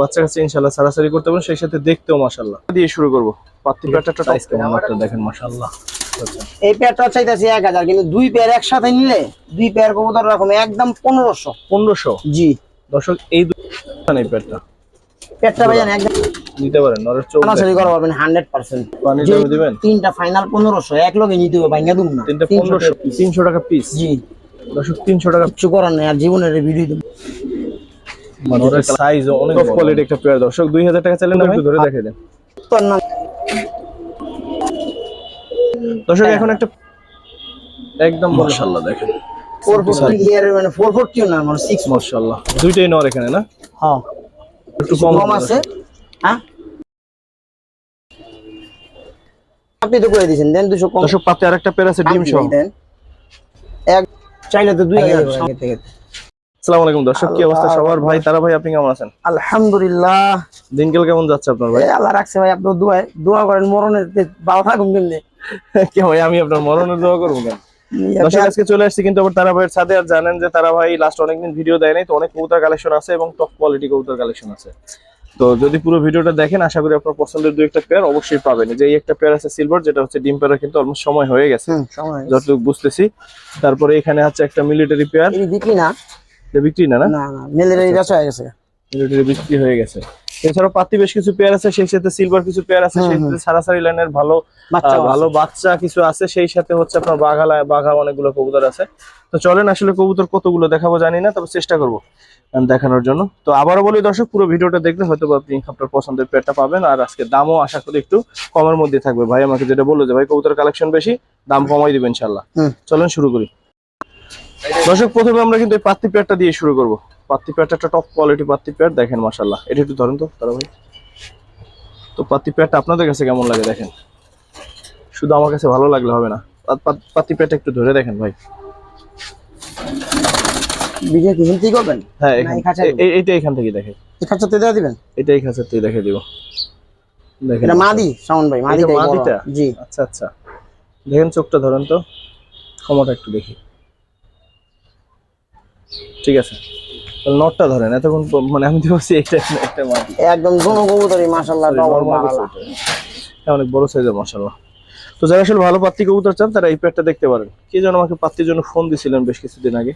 বাচ্চা কাছে ইনশাল্লাহ সারাসারি করতে পারেন সেই সাথে দেখতেও মাশাল্লাহ দিয়ে শুরু করব। পাত্তি প্যাটারটা টাইস কেমন একটা দেখেন মাশাল্লাহ আচ্ছা এই পেয়ারটা চাইতেছি এক হাজার কিন্তু দুই পেয়ার একসাথে নিলে দুই পেয়ার কবুতর রকম একদম পনেরোশো। পনেরোশো? জি। দর্শক এই প্যাটটা পেয়ারটা। ভাইজান একদম নিতে পারেন নরের চোখ সরাসরি করা পারবেন হান্ড্রেড পার্সেন্ট। পানি জমে দিবেন? তিনটা ফাইনাল পনেরোশো এক লগে নিতে হবে দুম না। তিনটে 300 টাকা পিস জি। দর্শক তিনশো টাকা কিচ্ছু করার নেই আর জীবনের ভিডিও দেবো। নরের সাইজ অনেক টপ কোয়ালিটি একটা পেয়ার দর্শক দুই হাজার টাকা চাইলেন একটু ধরে দেখে দেন। দর্শক এখন একটা একদম মাশাল্লাহ দেখেন। ফোর ফোরটি মানে না মানে মাশাল্লাহ দুইটাই নর এখানে না? হ্যাঁ। একটু কম আছে? হ্যাঁ? আপনি তো করে দিয়েছেন দেন দুশো কম। দর্শক পাতে আরেকটা পেয়ার আছে ডিম সহ দেন। এক চাইলে তো দুই হাজার। থেকে। আসসালামু আলাইকুম দর্শক কি অবস্থা? সবার ভাই তারা ভাই আপনি কেমন আছেন? আলহামদুলিল্লাহ। দিনকাল কেমন যাচ্ছে আপনার ভাই? আল্লাহ রাখছে ভাই আপনার দোয়া দোয়া করেন মরণের থাকুন কেমনি কি ভাই আমি আপনার মরণের দোয়া করব কেন? দর্শক আজকে চলে আসছি কিন্তু আবার তারা ভাইয়ের সাথে আর জানেন যে তারা ভাই লাস্ট অনেকদিন ভিডিও দেয় নাই তো অনেক কবুতর কালেকশন আছে এবং টপ কোয়ালিটি কবুতর কালেকশন আছে। তো যদি পুরো ভিডিওটা দেখেন আশা করি আপনার পছন্দের দুই একটা পেয়ার অবশ্যই পাবেন। যে এই একটা পেয়ার আছে সিলভার যেটা হচ্ছে ডিম পেয়ার কিন্তু অলমোস্ট সময় হয়ে গেছে। যতটুকু বুঝতেছি। তারপরে এখানে আছে একটা মিলিটারি পেয়ার বিক্রি না? এটা বিক্রি না না? না না বেচা হয়ে গেছে। মিলিটারি বিক্রি হয়ে গেছে। এছাড়াও পাতি বেশ কিছু পেয়ার আছে সেই সাথে সিলভার কিছু পেয়ার আছে সেই সাথে সারাসারি লাইনের ভালো ভালো বাচ্চা কিছু আছে সেই সাথে হচ্ছে আপনার বাঘা বাঘা অনেকগুলো কবুতর আছে। তো চলেন আসলে কবুতর কতগুলো দেখাবো জানি না তবে চেষ্টা করব দেখানোর জন্য। তো আবারও বলি দর্শক পুরো ভিডিওটা দেখলে হয়তো আপনি আপনার পছন্দের পেয়ারটা পাবেন আর আজকে দামও আশা করি একটু কমের মধ্যে থাকবে। ভাই আমাকে যেটা বলল যে ভাই কবুতর কালেকশন বেশি দাম কমাই দিবেন ইনশাল্লাহ চলেন শুরু করি। দর্শক প্রথমে আমরা কিন্তু এই পাত্তি পেয়ারটা দিয়ে শুরু করব। পাত্তি পেয়ারটা একটা টপ কোয়ালিটি পাত্তি পেয়ার দেখেন মাশাল্লাহ এটা একটু ধরেন তো তারা ভাই তো পাত্তি পেয়ারটা আপনাদের কাছে কেমন লাগে দেখেন? শুধু আমার কাছে ভালো লাগলে হবে না। পাত- পাত- পাত্তি পেয়ারটা একটু ধরে দেখেন ভাই। বিজয় কি হিন্দি করবেন? হ্যাঁ এইটা এখান থেকে দেখে এই খাঁচাতে দেওয়া দিবেন? এটা এই থেকে দেখে দিব। দেখেন এটা মাদি শাওন ভাই মাদি মাদিটা? জি। আচ্ছা আচ্ছা। দেখেন চোখটা ধরেন তো। ক্ষমতা একটু দেখি। ঠিক আছে। নটটা ধরেন এতক্ষণ মানে আমি বলছি এটা একটা মাটি। একদম দোনো কবুতরই মাশাআল্লাহ ডবল হ্যাঁ, অনেক বড় সাইজের মশাল্লা তো যারা আসলে ভালো পাত্তি কবুতর চান তারা এই প্যাডটা দেখতে পারেন। কে যেন আমাকে পাত্তির জন্য ফোন দিছিলেন বেশ কিছুদিন আগে।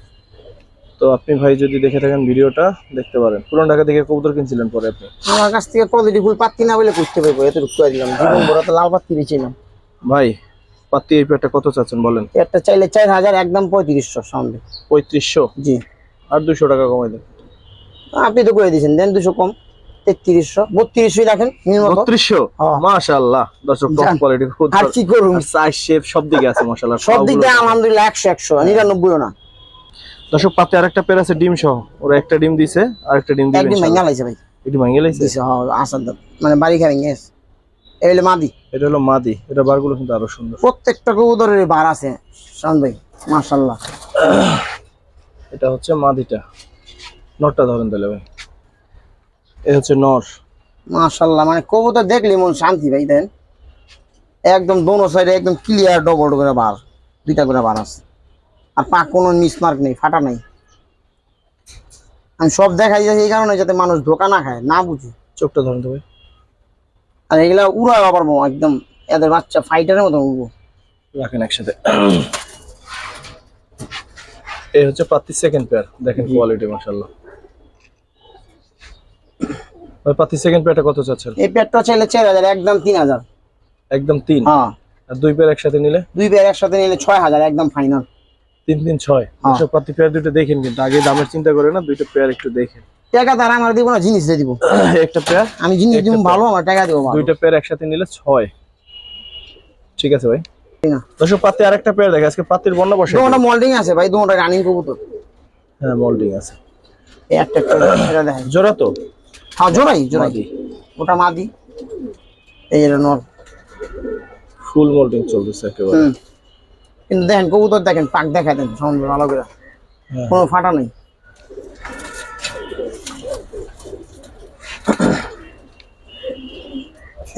তো আপনি ভাই যদি দেখে থাকেন ভিডিওটা দেখতে পারেন। পুরান ঢাকা থেকে কবুতর কিনছিলেন পরে আপনি? আমার কাছ থেকে কোয়ালিটি ফুল পাত্তি না বলে করতে পারব এত রুক্ত দিলাম। জীবন ভরা তো লাল পাত্তি বেছিলাম ভাই পাত্তি এই প্যাডটা কত চাচ্ছেন বলেন? একটা চাইলে চার হাজার একদম পঁয়ত্রিশশো শাওন পঁয়ত্রিশশো? জি। আর দুশো টাকা কমাই দেন। আপনি তো করে দিয়েছেন দেন দুশো কম তেত্রিশশো বত্রিশশোই রাখেন বত্রিশশো। দর্শক টপ কোয়ালিটি আর কি করুন? সাইজ শেপ সব দিকে আছে সব দিক আলহামদুলিল্লাহ একশো একশো নিরানব্বইও না। দর্শক পাতে আরেকটা পেয়ার আছে ডিম সহ। ওরা একটা ডিম দিছে আর একটা ডিম দিবে একদিন ইনশাআল্লাহ। ভাঙ্গা ভাই। এটি ভাঙিয়ে লাইছে? হ্যাঁ আসার মানে বাড়ি খাবেন গেস এই হলো মাদি। এটা হলো মাদি। এটা বারগুলো কিন্তু আরও সুন্দর। প্রত্যেকটা কবুতরের বার আছে শাওন ভাই মাশাল্লাহ এটা হচ্ছে মাদিটা। নটটা ধরেন তাহলে ভাই। এ হচ্ছে নর। মাশাল্লাহ মানে কবুতর দেখলি মন শান্তি ভাই দেন। একদম দোনো সাইডে একদম ক্লিয়ার ডবল করে বার দুইটা করে বার আছে। আর পা কোনো মিসমার্ক নেই ফাটা নাই। আমি সব দেখাই যাচ্ছি এই কারণে যাতে মানুষ ধোকা না খায় না বুঝে। চোখটা ধরেন তো ভাই। আর এগুলা উড়া পারব একদম এদের বাচ্চা ফাইটারের মতো উড়বো। রাখেন একসাথে। এই হচ্ছে পাত্তি সেকেন্ড পেয়ার দেখেন কোয়ালিটি মাশাআল্লাহ। ভাই পাত্তি সেকেন্ড পেয়ারটা কত চাচ্ছেন? এই পেয়ারটা চাইলে চার হাজার একদম তিন হাজার। একদম তিন? হ্যাঁ। আর দুই পেয়ার একসাথে নিলে? দুই পেয়ার একসাথে নিলে ছয় হাজার একদম ফাইনাল তিন তিন ছয়। হ্যাঁ। এসব পেয়ার দুটো দেখেন কিন্তু আগে দামের চিন্তা করে না দুইটা পেয়ার একটু দেখেন। টাকা তারা আমার দিব না জিনিস দিয়ে দিব। একটা পেয়ার আমি জিনিস দিব ভালো আমার টাকা দিব দুইটা পেয়ার একসাথে নিলে ছয়। ঠিক আছে ভাই? আছে। দর্শক পাতি আরেকটা পেয়ার দেখে আজকে পাতির বন্যা বসে দুটা মোল্ডিং আছে ভাই দুটা রানিং কবুতর। হ্যাঁ মোল্ডিং আছে। এই একটা একটা এটা দেখেন। জোড়া তো? হ্যাঁ জোড়াই জোড়াই। ওটা মাদি। এই যে নর ফুল মোল্ডিং চলতেছে একেবারে। কিন্তু দেখেন কবুতর দেখেন পাক দেখা দেন ভালো করে। হ্যাঁ। কোনো ফাটা নেই।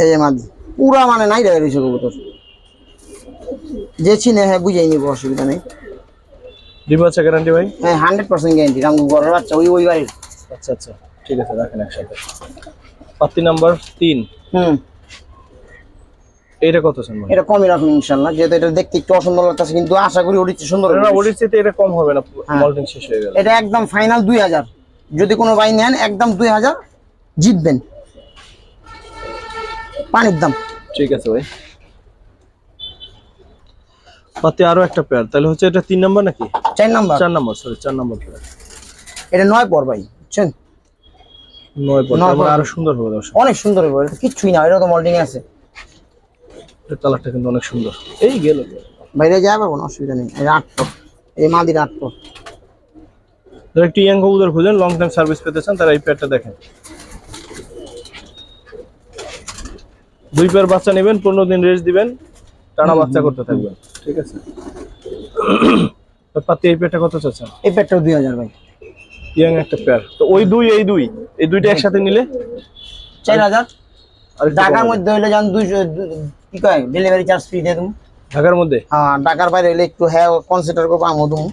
এই যে মাদি পুরা মানে নাই দেখা রয়েছে কবুতর যে চিনে হ্যাঁ বুঝাই নিব অসুবিধা নেই। ডিম আছে গ্যারান্টি ভাই? হ্যাঁ হান্ড্রেড পার্সেন্ট গ্যারান্টি ঘরের বাচ্চা ওই ওই বাড়ির। আচ্ছা আচ্ছা ঠিক আছে রাখেন একসাথে। পাত্তি নাম্বার তিন। হুম। এইটা কত চান এটা কমই রাখুন ইনশাল্লাহ যেহেতু এটা দেখতে একটু অসুন্দর লাগতেছে কিন্তু আশা করি ওর সুন্দর হবে। না এটা কম হবে না হ্যাঁ। মল্টিং শেষ হয়ে গেল। এটা একদম ফাইনাল দুই হাজার। যদি কোনো ভাই নেন একদম দুই হাজার জিতবেন। পানির দাম। ঠিক আছে ভাই। পাত্তি আরও একটা পেয়ার তাহলে হচ্ছে এটা তিন নাম্বার নাকি? চার নাম্বার চার নাম্বার সরি চার নাম্বার পেয়ার এটা নয় পর ভাই বুঝছেন? নয় পর নয় তার মানে। আরও সুন্দর হবে দর্শক। অনেক সুন্দর হবে এটা তো কিচ্ছুই না এটা তো মল্টিং আছে। এর কালারটা কিন্তু অনেক সুন্দর। এই গেল। বাইরে যাবে কোনো অসুবিধা নেই এটা আট পর এই মাদির আট পর। যারা একটু ইয়াং কবুতর খুঁজেন লং টাইম সার্ভিস পেতে চান তারা এই পেয়ারটা দেখেন। দুই পেয়ার বাচ্চা নেবেন পনেরো দিন রেস্ট দিবেন টানা বাচ্চা করতে থাকবেন। ঠিক আছে। পাতি এই পেয়ারটা কত চাচ্ছেন? এই দুই হাজার ভাই। ইয়াং একটা পেয়ার। তো ওই দুই এই দুই এই দুইটা একসাথে নিলে? চার হাজার। আর ঢাকার মধ্যে হইলে যান দুইশো দু- কি কয় ডেলিভারি চার্জ ফ্রি দিয়ে ঢাকার মধ্যে? হ্যাঁ ঢাকার বাইরে হইলে একটু হ্যাঁ কনসিডার করব আমও তুমি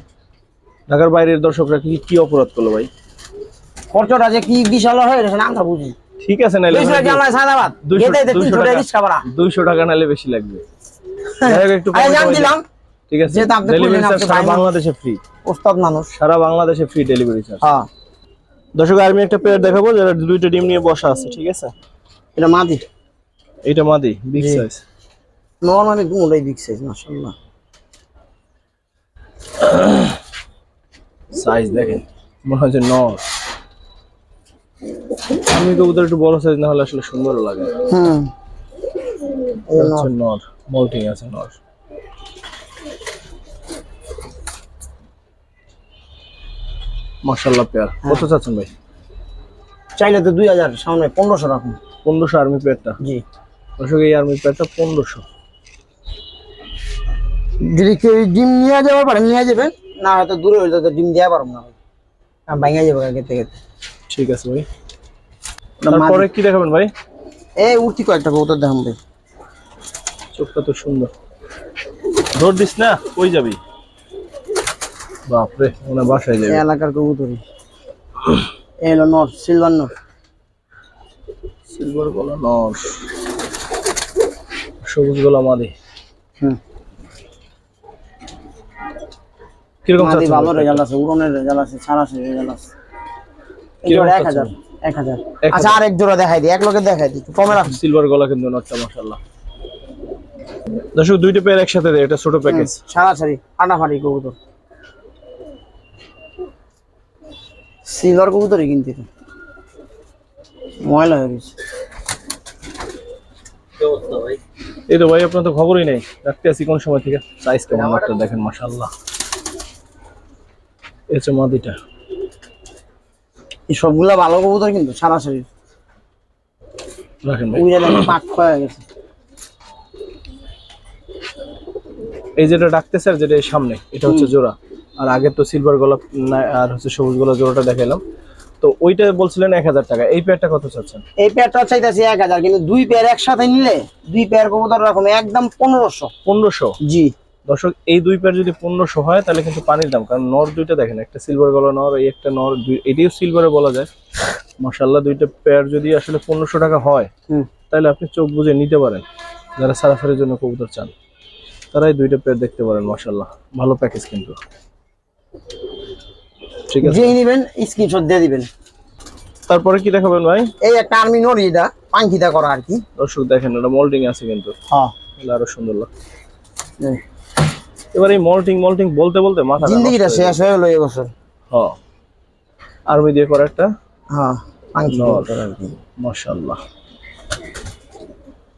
ঢাকার বাইরের দর্শকরা কি কি অপরাধ করল ভাই? খরচটা যে কি বিশাল হয় এটা আমরা বুঝি। ঠিক আছে নাইলে দুইশো টাকা নাইলে বেশি লাগবে। যাই একটু দিলাম। ঠিক আছে ডেলিভারি চার্জ আপনি সারা বাংলাদেশে ফ্রি ওস্তাদ মানুষ। সারা বাংলাদেশে ফ্রি ডেলিভারি চার্জ হ্যাঁ। দর্শক আমি একটা পেয়ার দেখাবো যারা দুইটা ডিম নিয়ে বসা আছে ঠিক আছে? এটা মাদি। এইটা মাদি বিগ। সাইজ নর্মালি দুটাই বিগ সাইজ মাশাআল্লাহ। সাইজ দেখেন মনে হচ্ছে নর। আমি কবুতর একটু বড় সাইজ না হলে আসলে সুন্দর লাগে। হুম এই এটা নর। মল্টিং আছে নর। মাশাল্লাহ পেয়ার কত চাচ্ছেন ভাই? চাইলে তো দুই হাজার সামনে পনেরোশো রাখুন। পনেরোশো আর্মি পেয়ারটা জি। দর্শক এই আর্মি পেয়ারটা পনেরোশো। যদি কেউ ডিম নিয়ে যাবার পারে নিয়ে যাবেন। না হয়তো দূরে হইলে তো ডিম দেওয়া পারব না ভাই। ভাঙা যাব খেতে খেতে ঠিক আছে ভাই। তারপরে কি দেখাবেন ভাই? এই উঠতি কয়েকটা কবুতর দেখাম ভাই। চোখটা তো সুন্দর। দৌড় দিস না কই যাবি? বাপরে হয় বাসায় যাবি। এলাকার কবুতরই এই হলো নর সিলভার নর। সিলভার গলা নর। সবুজ গলা মাদি। হুম। কীরকম ভালো? রেজাল্ট আছে উড়নের রেজাল্ট আছে রেজাল্ট আছে। কীরকম জোড়া এক? হাজার। আচ্ছা আর এক জোড়া দেখাই দিই এক লোকে দেখাই দিই কমে রাখ। সিলভার গলা কিন্তু নটটা মাশাআল্লাহ। দর্শক দুইটা পেয়ার একসাথে দেয় এটা ছোট প্যাকেজ কবুতর। সিলভার কবুতরই কিনতে ময়লা হয়ে গেছে। এই তো ভাই আপনার তো খবরই নেই। রাখতে আছি কোন সময় থেকে? সাইজ কেমন? নটটা দেখেন মাশাআল্লাহ। এই হচ্ছে মাদিটা। এই সবগুলা ভালো কবুতর কিন্তু সারাসারি। রাখেন ভাই। উইরা দেখেন পাক হয়ে গেছে। এই যেটা ডাকতেছে আর যেটা এই সামনে এটা হচ্ছে জোড়া। আর আগে তো সিলভার গোলাপ আর হচ্ছে সবুজ গোলাপ জোড়াটা দেখালাম তো ওইটা বলছিলেন এক হাজার টাকা। এই পেয়ারটা কত চাচ্ছেন? এই পেয়ারটা চাইতেছি এক হাজার কিন্তু দুই পেয়ার একসাথে নিলে দুই পেয়ার কবুতর রকম একদম পনেরোশো। পনেরোশো? জি। দর্শক এই দুই পেয়ার যদি পনেরোশো হয় তাহলে কিন্তু পানির দাম কারণ নর দুইটা দেখেন একটা সিলভার গলা নর এই একটা নর দুই এটিও সিলভারে বলা যায়। মাসাল্লাহ দুইটা পেয়ার যদি আসলে পনেরোশো টাকা হয় তাহলে আপনি চোখ বুঝে নিতে পারেন যারা সারাফারের জন্য কবুতর চান তারাই দুইটা পেয়ার দেখতে পারেন মাসাল্লাহ ভালো প্যাকেজ কিন্তু। ঠিক আছে। যেই নিবেন স্ক্রিনশট দিয়ে দিবেন। তারপরে কি দেখাবেন ভাই? এই একটা আর্মি নরি এটা পাঙ্কিটা করা আর কি। দর্শক দেখেন এটা মল্টিং আছে কিন্তু। হ্যাঁ। আরও সুন্দর লাগে এবার এই মল্টিং মল্টিং বলতে বলতে মাথা জিন্দগিটা শেষ হয়ে গেলো এবছর হ্যাঁ আর্মি দিয়ে করা একটা। হ্যাঁ মাশাআল্লাহ।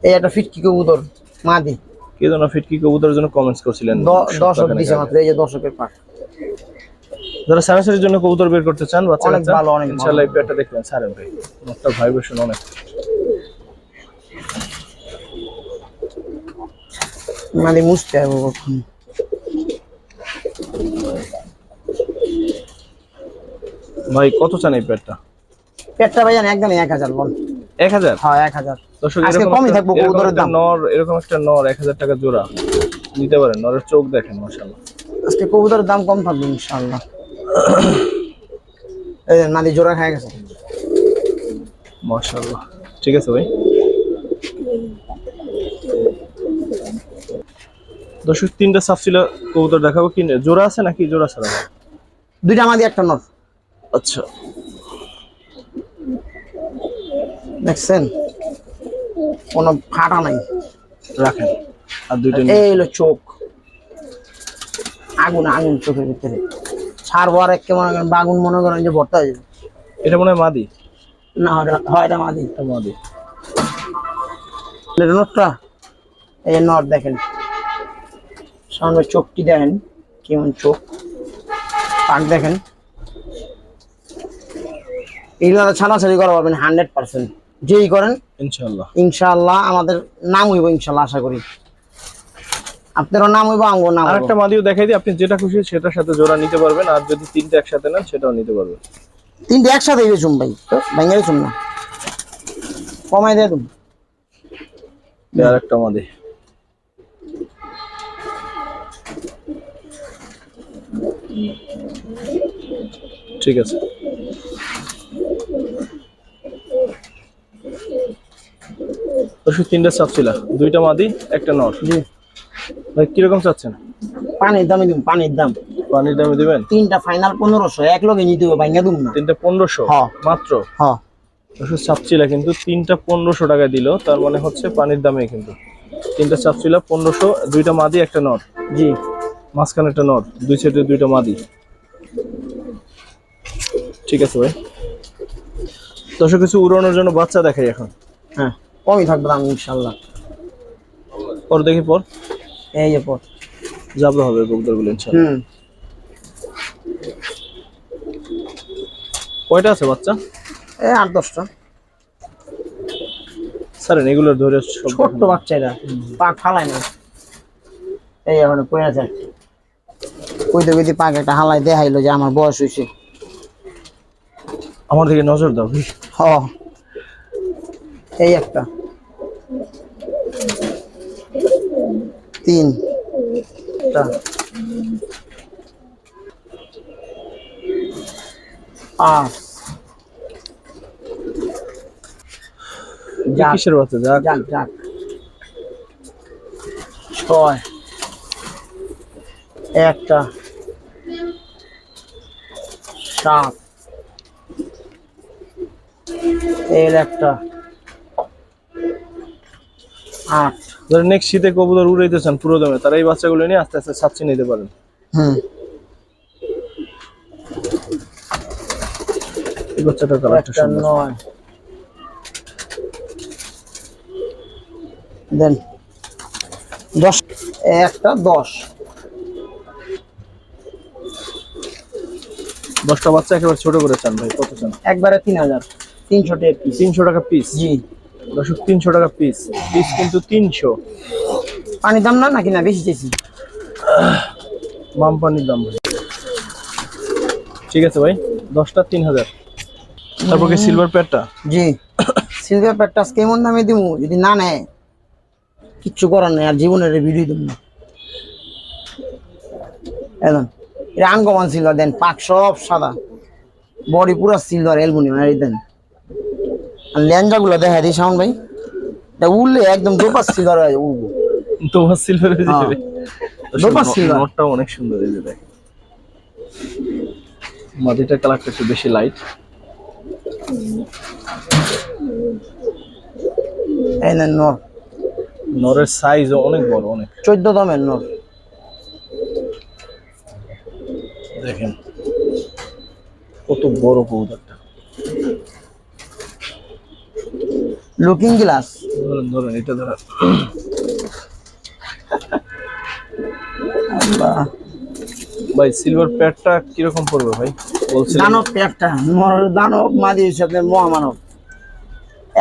এই একটা ফিটকি কবুতর মাদি। কে যেন ফিটকি কবুতরের জন্য কমেন্টস করছিলেন। দ- দশক দিছে মাত্র এই যে দশকের পাক যারা সারাসারির জন্য কবুতর বের করতে চান বাচ্চা অনেক ভালো, অনেক ইনশাআল্লাহ এই পেয়ারটা দেখবেন। সারেন ভাই একটা ভাইব্রেশন অনেক। মাদি মুছতে হবে কখন। ভাই কত চান এই পেয়ারটা পেটটা ভাইজান একদমই এক হাজার বল। এক হাজার? হ্যাঁ এক হাজার। আজকে কমই থাকব কবুতরের দাম। নর এরকম একটা নর এক হাজার টাকা জোড়া নিতে পারেন নরের চোখ দেখেন মাশাআল্লাহ। আজকে কবুতরের দাম কম থাকবে ইনশাআল্লাহ। এই মাদি জোড়া খায় গেছে। মাশাআল্লাহ। ঠিক আছে ভাই। দর্শক তিনটা সাফসিলা কবুতর দেখাবো কি জোড়া আছে নাকি? জোড়া ছাড়া দুইটা মাদি একটা নর। আচ্ছা। দেখছেন? কোনো ফাটা নাই। রাখেন। আর দুইটা এই হলো চোখ। আগুন আগুন চোখের ভিতরে। ছাড়বো আর একে মনে করেন বাগুন মনে করেন যে ভর্তা হয়ে যাবে। এটা মনে হয় মাদি? না হয় এটা মাদি। এটা মাদি। এটা নটটা? এই নট দেখেন। সামনে চোখটি দেখেন কেমন চোখ। পাক দেখেন। এগুলো ছাড়াছাড়ি করা পারবেন হান্ড্রেড পার্সেন্ট। যেই করেন ইনশাল্লাহ ইনশাআল্লাহ আমাদের নাম হইব ইনশাল্লাহ আশা করি। আপনারও নাম হইব আমগো নাম আর হইব। একটা মাদিও দেখাই দিই আপনি যেটা খুশি সেটার সাথে জোড়া নিতে পারবেন আর যদি তিনটা একসাথে নেন সেটাও নিতে পারবেন। তিনটে একসাথে বেচুম ভাই। তো ভেঙে বেচুম না। কমাই দিয়ে তুমি এই আর একটা মাদি। ঠিক আছে। দর্শক তিনটা চাচ্ছিলা দুইটা মাদি একটা নর। জি। ভাই কীরকম চাচ্ছেন? পানির দামে দিম পানির দাম। পানির দামে দিবেন? তিনটা ফাইনাল পনেরোশো এক লগে নিতে হবে ভেঙে দিম না। তিনটা পনেরোশো। মাত্র? হ্যাঁ দর্শক চাপচিলা কিন্তু তিনটা পনেরোশো টাকা দিল তার মানে হচ্ছে পানির দামে কিন্তু। তিনটা চাপচিলা পনেরোশো দুইটা মাদি একটা নর। জি। মাঝখানে একটা নর দুই সাইডে দুইটা মাদি। ঠিক আছে ভাই। দর্শক কিছু উড়ানোর জন্য বাচ্চা দেখাই এখন। হ্যাঁ কমই থাকবে দাম ইনশাল্লাহ পর দেখি পর। এই যে পর। যাব হবে বকদারগুলো ইনশাল্লাহ হুম। কয়টা আছে বাচ্চা? এই আট দশটা। স্যার এগুলো ধরে ছোট্ট দেখান। বাচ্চারা পা ফালাই না। এই এখন পড়ে আছে। কইতে কইতে পাক একটা হালাই দেখাইলো যে আমার বয়স হয়েছে আমার দিকে নজর দাও। হ। এই একটা। তিন। টা। পাঁচ। এটা যাক কিসের বাচ্চা যাক। যাক যাক। ছয়। একটা সাত এর একটা আট। ধরেন নেক্সট শীতে কবুতর উড়াইতে চান পুরো দমে তারা এই বাচ্চাগুলো নিয়ে আস্তে আস্তে সাচ্ছি নিতে পারেন। হুম। এই বাচ্চাটার কালারটা সুন্দর। নয়। দেন। দশ। একটা দশ। দশটা বাচ্চা একেবারে ছোট করে চান ভাই কত চান? একবারে তিন হাজার তিনশো টাকা পিস তিনশো টাকা পিস জি। দর্শক তিনশো টাকা পিস পিস কিন্তু তিনশো। পানির দাম না নাকি না বেশি চেয়েছি মাম পানির দাম ঠিক আছে ভাই দশটা তিন হাজার। তারপর কি সিলভার প্যাডটা জি। সিলভার প্যাটটাস কেমন দামে দিব যদি না নেয় কিচ্ছু করার নেই আর জীবনের ভিডিও দিব না। একদম এটা আনকমন সিলভার দেন পাক সব সাদা। বডি পুরা সিলভার অ্যালুমিনিয়াম আর দেন। আর ল্যাঞ্জা গুলো দেখা দিই শাওন ভাই। এটা উঠলে একদম দোপাস সিলভার হয়ে উঠবো তোমার সিলভার হয়ে হ্যাঁ। যাবে। দোপার silver। নোটটাও অনেক সুন্দর এই যে দেখ মাটিটার কালারটা একটু বেশি লাইট এই নেন নর। নরের সাইজও অনেক বড় অনেক। চোদ্দ দামের নর। দেখেন কত বড় কবুতরটা। লুকিং গ্লাস ধরেন ধরেন এটা ধরেন। ভাই সিলভার প্যাডটা কীরকম পড়বে ভাই? বলছিলেন। দানব নর দানব মাদি হিসাবে মহামানব।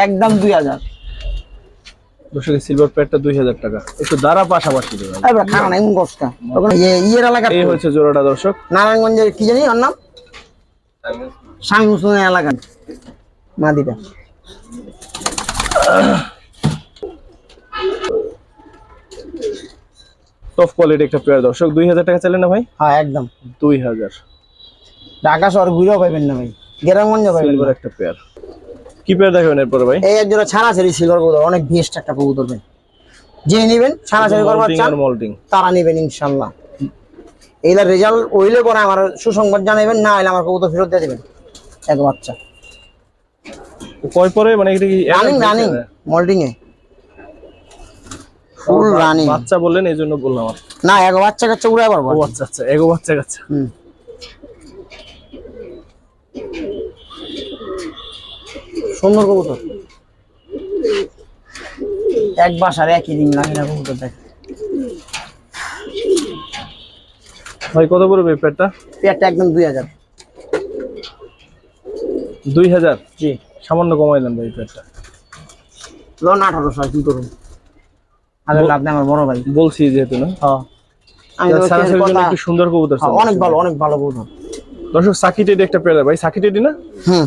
একদম দুই হাজার। দর্শক সিলভার প্যাডটা দুই হাজার টাকা। একটু দ্বারা পাশাপাশি এবার খানা নাই ইয়ে- ইয়ের এলাকা এই হচ্ছে জোড়াটা দর্শক। নারায়ণগঞ্জের কি জানি ওর নাম? এলাকা। মাদিটা। টপ কোয়ালিটি একটা পেয়ার দর্শক। দুই হাজার টাকা চাইলেন না ভাই? হ্যাঁ একদম। দুই হাজার। ঢাকা শহর ঘুরেও পাইবেন না ভাই। গ্রামগঞ্জে পাইবেন একটা পেয়ার কি পেয়ার দেখাবেন এরপরে ভাই? এই এক জোড়া ছাড়াছাড়ি সিলভার কবুতর অনেক বেস্ট একটা কবুতর ভাই। যে নেবেন ছাড়াছাড়ি করবার চান তারা নেবেন ইনশাল্লাহ। এইটার রেজাল্ট হইলে পরে আমার সুসংবাদ জানাবেন না হলে আমার কবুতর ফেরত দিয়ে দেবেন। এক বাচ্চা। কয় পরে? মানে এটা কি রানিং রানিং মল্টিং এ। ফুল রানিং বাচ্চা বললেন এই জন্য বললাম না এক বাচ্চা কাচ্চা উড়াই পারব আচ্ছা আচ্ছা এগো বাচ্চা কাচ্চা। হুম। সুন্দর কবুতর। এক বাসার একই দিন লাগে না কবুতর দেখ ভাই কত পড়বে পেয়ারটা পেয়ারটা একদম দুই হাজার। দুই হাজার? জি। সামান্য কমাই দেন ভাই পেয়ারটা লোন আঠারোশো কি করুন আগে লাভ নেই আমার বড় ভাই। বলছি যেহেতু না। হ্যাঁ। সুন্দর কবুতর হ্যাঁ, অনেক ভালো অনেক ভালো কবুতর। দর্শক সাকি টেডি একটা পেয়ার ভাই সাকি টেডি না? হুম।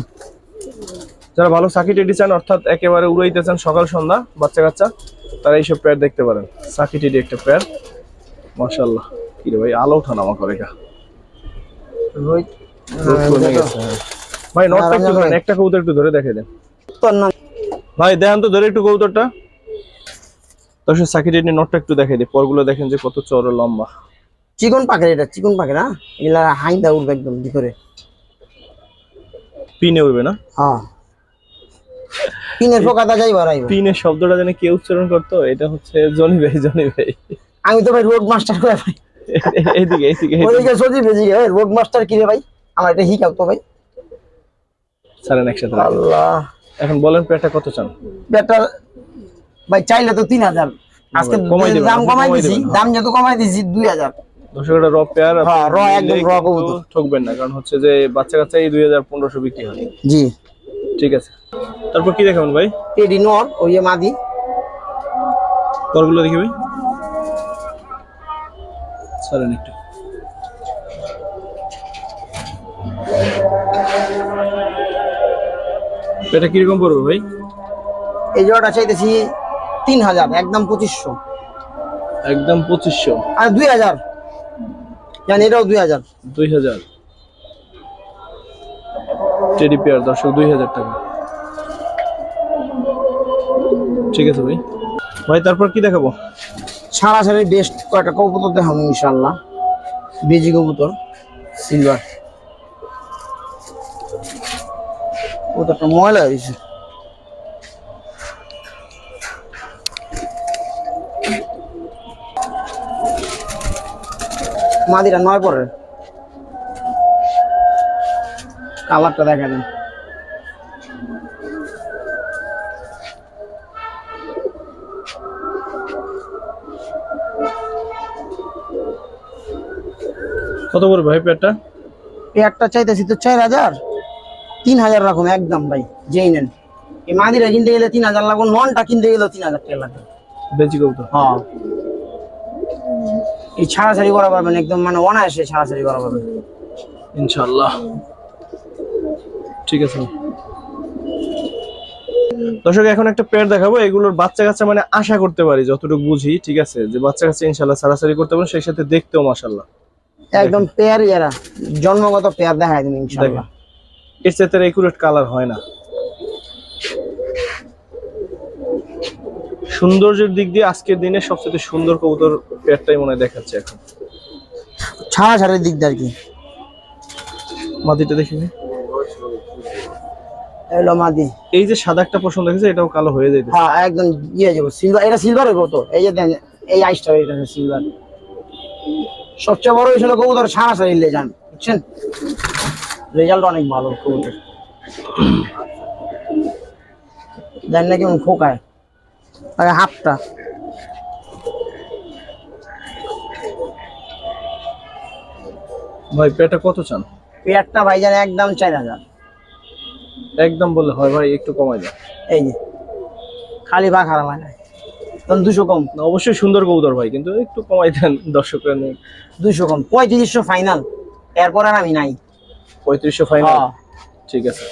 যারা ভালো সাকি টেডি চান অর্থাৎ একেবারে উড়াইতে চান সকাল সন্ধ্যা বাচ্চা কাচ্চা তারা এইসব পেয়ার দেখতে পারেন। সাকি টেডি একটা পেয়ার মাশাল্লাহ কি রে ভাই আলো ওঠানো আমার করে গা। হ্যাঁ। ভাই নটটা একটু ধরেন একটা কবুতর একটু ধরে দেখে দেন। ভাই দেখেন তো ধরে একটু কবুতরটা। দর্শক সাকি টেডি নটটা একটু দেখে দিই। পরগুলো দেখেন যে কত চড় লম্বা। চিকন পাখের এটা চিকন পাখের হ্যাঁ? এগুলা হাইন্দা উঠবে একদম ভিতরে। পিনে উঠবে না? হ্যাঁ। পিনের ফোকাতা যাই বাড়াইব পিনের শব্দটা কে উচ্চারণ করতো এটা হচ্ছে জনি ভাই জনি ভাই। আমি তো ভাই রোড মাস্টার করে ভাই। এইদিকে এইদিকে। ওইদিকে সজি ভাই রোড মাস্টার কি রে ভাই? আমার এটা হিকাও তো ভাই। একসাথে। আল্লাহ। এখন বলেন পেয়ারটা কত চান? বেটা ভাই চাইলে তো তিন হাজার। আজকে দাম কমাই দিছি দাম যেহেতু কমাই দিছি দুই হাজার। দর্শকরা র পেয়ার হ্যাঁ, একদম কবুতর। ঠকবেন না কারণ হচ্ছে যে বাচ্চা কাচ্চা এই দুই হাজার পনেরোশো বিক্রি হয়। জি। ঠিক আছে। তারপর কি দেখাবেন ভাই? টেডি নর ওই যে মাদি। করগুলো দেখি ভাই। ছাড়েন একটু। এটা কীরকম পড়বে ভাই? এই জোড়াটা চাইতেছি তিন হাজার একদম পঁচিশশো। একদম পঁচিশশো। আর দুই হাজার। জানি এটাও দুই হাজার। দুই হাজার। টেডি পেয়ার দর্শক দুই হাজার টাকা। ঠিক আছে ভাই। ভাই, তারপর কি দেখাবো? সারা সারি বেস্ট কয়টা কবুতর দেখাবো ইনশাল্লাহ বেজি কবুতর সিলভার কবুতরটা ময়লা হয়েছে। মাদিরা নয় পরে কালারটা দেখা দেন। কত করে ভাই পেয়ারটা? পেয়ারটা চাইতেছি তো চার হাজার। তিন হাজার রাখুন একদম ভাই যেই নেন। এই মাদিরা কিনতে গেলে তিন হাজার লাগবে ননটা কিনতে গেলে তিন হাজার টাকা লাগবে। বেচি কবুতর? হ্যাঁ। এই ছাড়াছাড়ি করা পারবেন একদম মানে অনায়াসে ছাড়াছাড়ি করা পারবেন ইনশাল্লাহ ঠিক আছে। দর্শক এখন একটা পেয়ার দেখাবো। এগুলোর বাচ্চা কাচ্চা মানে আশা করতে পারি যতটুকু বুঝি ঠিক আছে? যে বাচ্চা কাচ্চা ইনশাল্লাহ সারাসারি করতে পারেন সেই সাথে দেখতেও মাশাল্লাহ একদম পেয়ার এরা জন্মগত পেয়ার দেখায় তুমি ইনশাল্লাহ। এর সাথে একুরেট কালার হয় না। সৌন্দর্যের দিক দিয়ে আজকের দিনে সবচেয়ে সুন্দর কবুতর পেয়ারটাই মনে দেখাচ্ছে এখন। ছাড়াছাড়ির দিক দিয়ে আর কি। মাদিটা দেখিনি? এলো মাদি। এই যে সাদা একটা পছন্দ হয়েছে এটাও কালো হয়ে যাইতে হ্যাঁ একদম ইয়ে যাব সিলভার এটা সিলভারের কত এই যে দেন এই আইসটা এটা সিলভার সবচেয়ে বড় হয়েছিল কবুতর ছাড়াছাড়ি লে যান বুঝছেন? রেজাল্ট অনেক ভালো কবুতর দেন না কেমন খোকায়। আরে হাফটা ভাই পেয়ারটা কত চান? পেয়ারটা ভাইজান একদম চার হাজার। একদম বললে হয় ভাই একটু কমাই দেন। এই যে খালি বা খারাপ হয় না। দুশো কম। অবশ্যই সুন্দর কবুতর ভাই কিন্তু একটু কমাই দেন দর্শকরা নিয়ে। দুশো কম। পঁয়ত্রিশশো ফাইনাল এরপর আর আমি নাই। পঁয়ত্রিশশো ফাইনাল হ্যাঁ, ঠিক আছে।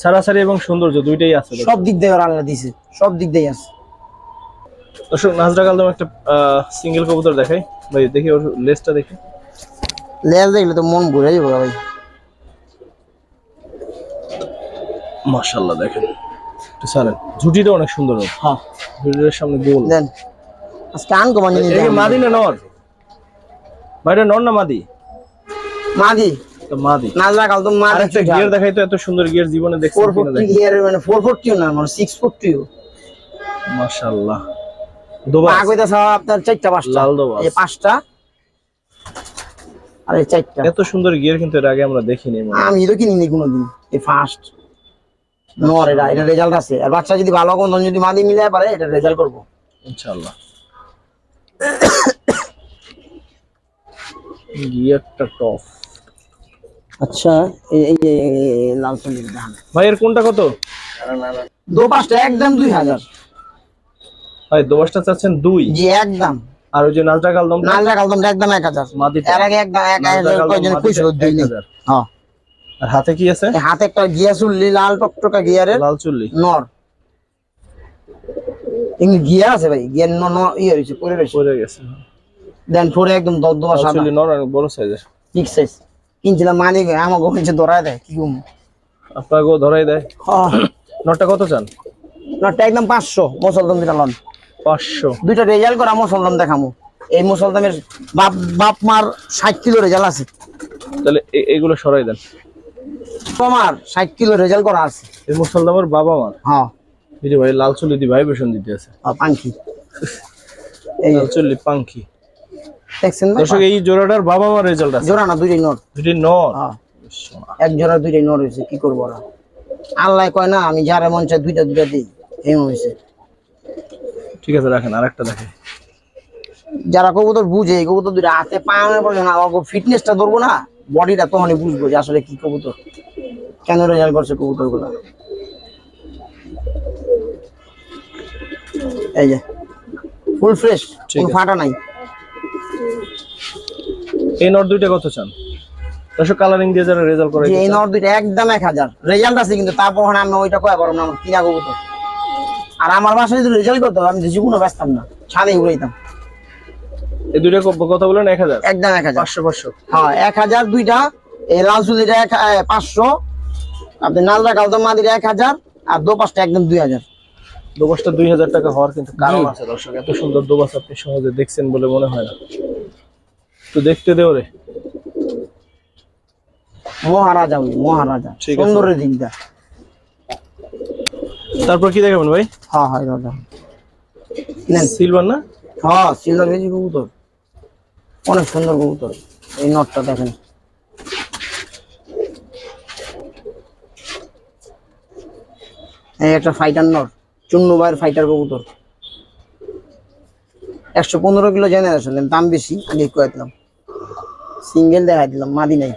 সারাসারি এবং সৌন্দর্য দুইটাই আছে সব দিক দিয়ে আল্লাহ দিছে। সব দিক দিয়ে আছে। দর্শক নাজরা কালদম একটা সিঙ্গেল কবুতর দেখাই। ভাই দেখি ওর লেজটা দেখি। লেজ দেখলে তো মন ভরে যাবে ভাই। মাশাল্লাহ দেখেন। ঝুটিটা অনেক সুন্দর হ্যাঁ। ঝুটিটার সামনে গোল। দেন। এটা মাদি না নর? ভাই নর না মাদি? মাদি। তো মাদি। না লাগাল তো মাদি আরেকটা গিয়ার দেখাই তো এত সুন্দর গিয়ার জীবনে দেখছি ফোর কিনা ফোরটি দেখি গিয়ারের মানে ফোর ফোরটিও না মানে সিক্স ফোরটিও। মাশাআল্লাহ। দোবা আগ হইতাছে আপনার চারটা পাঁচটা। লাল দোবাস। এই পাঁচটা। আর এই চারটা। এত সুন্দর গিয়ার কিন্তু এর আগে আমরা দেখিনি মনে। আমি তো কিনিনি কোনোদিন এই ফার্স্ট নর এটা এটা রেজাল্ট আছে। আর বাচ্চা যদি ভালো কোন যদি মাদি মিলাই পারে এটা রেজাল্ট করব। ইনশাআল্লাহ। গিয়ারটা টপ আচ্ছা এই এই লাল ভাই এর কোনটা কত? দো পাঁচটা একদম দুই হাজার। ভাই দোবাসটা চাচ্ছেন দুই। জি একদম। আর ওই যে নালটা কালদম নাল রাখাল তোমরা একদম এক হাজার। এর আগে একদম এক নালটা হাজার কয়জন নেই হ্যাঁ। আর হাতে কি আছে? হাতে একটা গিয়া চুল্লি লাল টকটকা গিয়ারের। লাল চুল্লি। নর। এমনি গিয়া আছে ভাই গিয়ার ন ন ইয়ে হয়েছে পরে রয়েছে পড়ে গেছে দেন পরে একদম সাদা। চুল্লি নর অনেক বড় সাইজের। ঠিক সাইজ। কিনছিলাম মানে আমার ধরায় দেয় কি কম আপনাকে ধরাই দেয়? নটটা কত চান? নটটা একদম পাঁচশো মুসলদম দুটা লন। পাঁচশো। দুইটা রেজাল্ট করা মুসলদম দেখামু। এই মুসলদমের বাপ বাপ মার ষাট কিলো রেজাল্ট আছে। তাহলে এগুলো সরাই দেন। তোমার ষাট কিলো রেজাল্ট করা আছে। এই মুসলদামের বাবা মার হ্যাঁ। এই ভাই লাল চুল্লি দি ভাইব্রেশন দিতে আছে। আর পাঙ্খি। এই লাল চুল্লি পাঙ্খি। দেখছেন ভাই? দর্শক এই জোড়াটার বাবা মার রেজাল্ট আছে। জোড়া না দুইটাই নর। দুইটাই নর। হ্যাঁ। এক জোড়া দুইটাই নর হয়েছে কি করব ওরা? আল্লাহ কয় না আমি যারা মন চাই দুইটা দুইটা দিই। এমন হয়েছে। ঠিক আছে রাখেন আরেকটা দেখে যারা কবুতর বুঝে এই কবুতর দুইটা হাতে পাওয়ানোর পরে না ফিটনেসটা ধরবো না বডিটা তখনই বুঝব যে আসলে কি কবুতর। কেন রেজাল্ট করছে কবুতরগুলা এই যে ফুল ফ্রেশ কোনো ফাটা নাই। এই নট দুইটা কত চান? দর্শক কালারিং দিয়ে যারা রেজাল্ট করে এই নর দুইটা একদম এক হাজার। রেজাল্ট আছে কিন্তু তারপর আমি ওইটা কয়া পারব না আমার কিনা কবুতর। আর আমার বাসায় যদি রেজাল্ট করতো আমি জীবনও ব্যস্তাম না। ছাদে উড়াইতাম এই দুইটা কথা বলেন এক হাজার? একদম এক হাজার। পাঁচশো পাঁচশো। হ্যাঁ এক হাজার দুইটা এই লাল চুলিটা এক এ, পাঁচশো। আপনি নালদা কালদম মাদির এক হাজার আর দো পাঁচটা একদম দুই হাজার। দোবাসটা দুই হাজার টাকা হওয়ার কিন্তু কারণ আছে দর্শক। এত সুন্দর দোবাস আপনি সহজে দেখছেন বলে মনে হয় না। তো দেখতে দেও রে। মহারাজা উনি মহারাজা। সুন্দরের দিকটা তারপর কি দেখাবেন ভাই? হ্যাঁ হয় রাজা নেন। সিলভার না? হ্যাঁ সিলভার ভেজি কবুতর। অনেক সুন্দর কবুতর। এই নটটা দেখেন। একটা ফাইটার নট চুন্নু ভাইয়ের ফাইটার কবুতর। একশো পনেরো কিলো জেনারেশন দাম বেশি আগে কয়ে দিলাম। সিঙ্গেল দেখাই দিলাম মাদি নাই।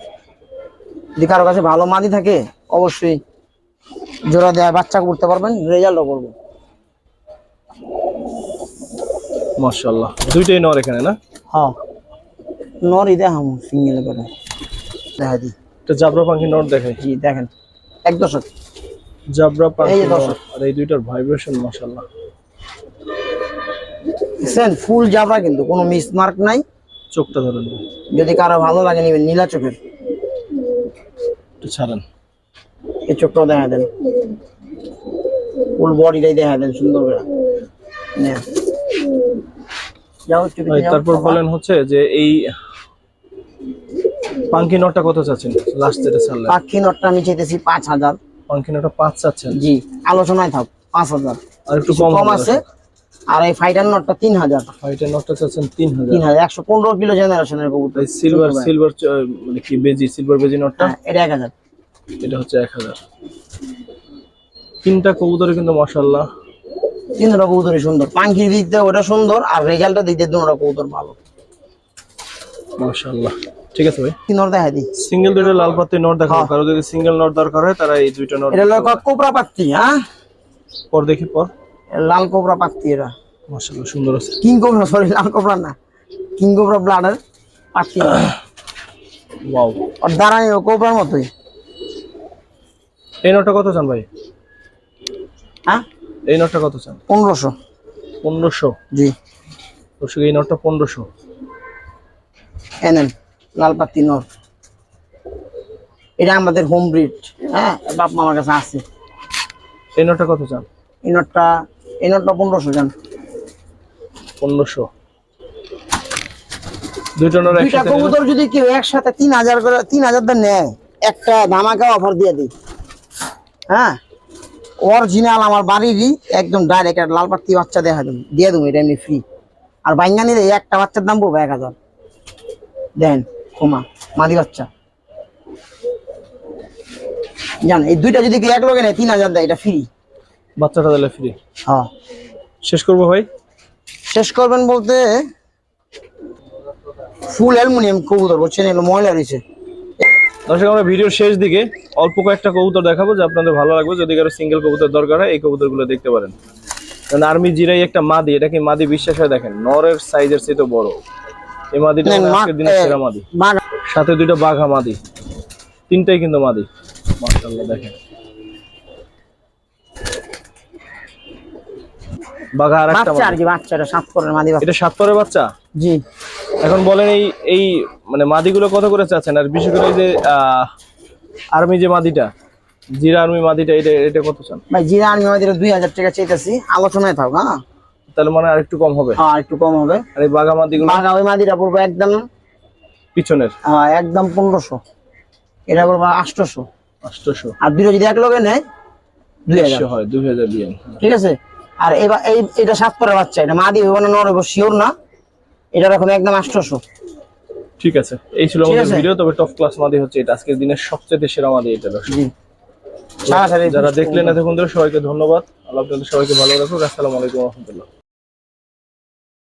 যদি কারও কাছে ভালো মাদি থাকে অবশ্যই জোড়া দেয়া বাচ্চা করতে পারবেন রেজাল্টও করব। মাশাআল্লাহ। দুইটাই নর এখানে না? হ্যাঁ। নরই দেখাম সিঙ্গেল করে। দেখা দি একটা জাবরা পাখি নর দেখাই। জি দেখেন। এক দশক। জাবরা পাখি। আর এই দুইটার ভাইব্রেশন মাশাআল্লাহ। দেখছেন ফুল জাবরা কিন্তু কোনো মিসমার্ক নাই। চোখটা ধরেন। যদি কারও ভালো লাগে নিবেন নীলা চোখের। একটু ছাড়েন। এই চোখটাও দেখা দেন। ফুল বডিটাই দেখা দেন সুন্দর করে। তারপর বলেন হচ্ছে যে এই পাঙ্কি নটটা কত চাচ্ছেন? লাস্ট যেটা ছাড়লেন। পাখি নটটা আমি চাইতেছি পাঁচ হাজার। পাঙ্কি নটটা পাঁচ চাচ্ছেন জি আলোচনায় থাক পাঁচ হাজার। আর একটু কম আছে আর এই ফাইটার নটটা তিন হাজার। ফাইটের নটটা চাচ্ছেন তিন হাজার। তিন হাজার একশো পনেরো কিলো জেনারেশনের কবুতর। সিলভার সিলভার মানে কি বেজি সিলভার বেজি নটটা হ্যাঁ এটা এক হাজার। এটা হচ্ছে এক হাজার। তিনটা কবুতরে কিন্তু মাশাল্লাহ তিনটা কবুতরই সুন্দর। পাঙ্খির দিক দিয়ে ওটা সুন্দর আর রেজাল্টের দিক দিয়ে দুটো কবুতর ভালো। মাশাল্লাহ ঠিক আছে ভাই? তিন দেখা দিই সিঙ্গেল দুইটা লাল পাতি নট দেখাবো। হ্যাঁ। কারও যদি সিঙ্গেল নট দরকার হয় তারা এই দুইটা নট এটা হলো কোবরা পাত্তি হ্যাঁ? পর দেখি পর। লাল কোবরা পাত্তি এরা। মাশাল্লাহ সুন্দর আছে। কিং কোবরা সরি লাল কোবরা না। কিং কোবরা ব্লাডের পাত্তি না। ওয়াও আর দাঁড়ানি কোবরার মতোই। এই নটটা কত চান ভাই? হ্যাঁ? এই নটটা কত চান? পনেরোশো। পনেরোশো? জি। দর্শক এই নটটা পনেরোশো। এনেন লাল পাত্তি নর এটা আমাদের হোম ব্রিড হ্যাঁ? বাপ মামার কাছে আছে। এই নটটা কত চান? এই নোটটা এই নোটটা পনেরোশো জান পনেরোশো। দুইটা নোর দুইটা কবুতর যদি কেউ একসাথে তিন হাজার করে তিন হাজার নেয়। একটা ধামাকা অফার দিয়ে দিই। হ্যাঁ? অরিজিনাল আমার বাড়িরই একদম ডাইরেক্ট একটা লাল পাত্তি বাচ্চা দেখা দেবো দিয়ে দেবো এটা এমনি ফ্রি আর বাইঙ্গা নিলে একটা বাচ্চার দাম পড়বে এক হাজার। দেন ক্ষমা মাদি বাচ্চা। জান এই দুইটা যদি এক লোকে নেয় তিন হাজার দেয় এটা ফ্রি বাচ্চাটা দিলে ফ্রি হ্যাঁ। শেষ করব ভাই? শেষ করবেন বলতে ফুল অ্যালুমিনিয়াম কবুতর বলছেন এগুলো ময়লা রয়েছে। দর্শক আমরা ভিডিওর শেষ দিকে অল্প কয়েকটা কবুতর দেখাবো যে আপনাদের ভালো লাগবে। যদি কারও সিঙ্গেল কবুতর দরকার হয় এই কবুতরগুলো দেখতে পারেন। কারণ আর্মি জিরাই একটা মাদি এটা কি মাদি বিশ্বাস হয়? দেখেন নরের সাইজের চেয়ে তো বড়। এই মাদিটা মনে আজকের দিনের এ, সেরা মাদি। সাথে দুইটা বাঘা মাদি। তিনটাই কিন্তু মাদি। মাশাআল্লাহ দেখেন। বাঘা আর একটা বাচ্চা আর কি বাচ্চাটা সাত করে মাদি বাচ্চা। এটা সাত পরের বাচ্চা? জি। এখন বলেন এই এই মানে মাদিগুলো কত করে চাচ্ছেন? আর বিশেষ করে যে আর্মি যে মাদিটা জিরা আর্মি মাদিটা এটা এটা কত চান? ভাই জিরা আমি মাদিটা দুই হাজার টাকা চাইতেছি। আলোচনায় থাক হ্যাঁ? তাহলে মানে আর একটু কম হবে? হ্যাঁ একটু কম হবে। আর এই বাঘা মাদিগুলো বাঘা ওই মাদিটা পড়ব একদম পিছনের? আহ, একদম পনেরোশো। এটা পড়ব আটশোশো। আটশোশো। আর দুটো যদি এক নেয় দুই হাজার। হয় দুই হাজার দিয়ে। ঠিক আছে? আর এবার এই এটা সাত পরের বাচ্চা এটা মাদি হইব না নর শিওর না? এটা রকম একদম আটশোশো। ঠিক আছে। এই ছিল আমাদের ভিডিও তবে টপ ক্লাস মাদি হচ্ছে এটা। আজকের দিনের সবচেয়ে সেরা মাদি এটা যারা দেখলেন এতক্ষণ ধরে সবাইকে ধন্যবাদ। আল্লাহ আপনাদের সবাইকে ভালো রাখুক। আসসালামু আলাইকুম রহমতুল্লাহ।